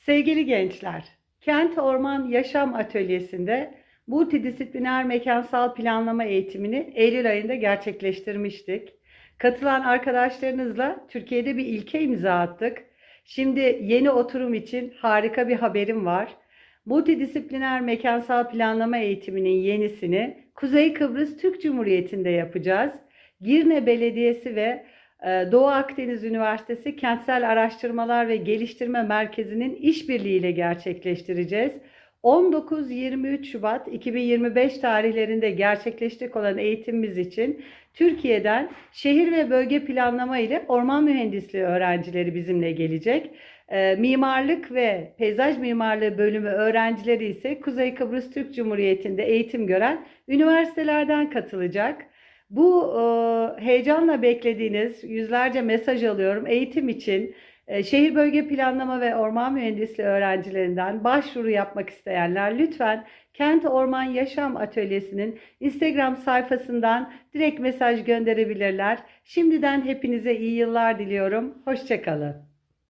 Sevgili gençler, Kent Orman Yaşam Atölyesi'nde multidisipliner mekansal planlama eğitimini Eylül ayında gerçekleştirmiştik. Katılan arkadaşlarınızla Türkiye'de bir ilke imza attık. Şimdi yeni oturum için harika bir haberim var. Multidisipliner mekansal planlama eğitiminin yenisini Kuzey Kıbrıs Türk Cumhuriyeti'nde yapacağız. Girne Belediyesi ve Doğu Akdeniz Üniversitesi Kentsel Araştırmalar ve Geliştirme Merkezi'nin işbirliğiyle gerçekleştireceğiz. 19-23 Şubat 2025 tarihlerinde gerçekleşecek olan eğitimimiz için Türkiye'den şehir ve bölge planlama ile orman mühendisliği öğrencileri bizimle gelecek. E, mimarlık ve peyzaj mimarlığı bölümü öğrencileri ise Kuzey Kıbrıs Türk Cumhuriyeti'nde eğitim gören üniversitelerden katılacak. Bu e, heyecanla beklediğiniz yüzlerce mesaj alıyorum eğitim için. e, şehir bölge planlama ve orman mühendisliği öğrencilerinden başvuru yapmak isteyenler lütfen Kent Orman Yaşam Atölyesi'nin Instagram sayfasından direkt mesaj gönderebilirler. Şimdiden hepinize iyi yıllar diliyorum. Hoşçakalın.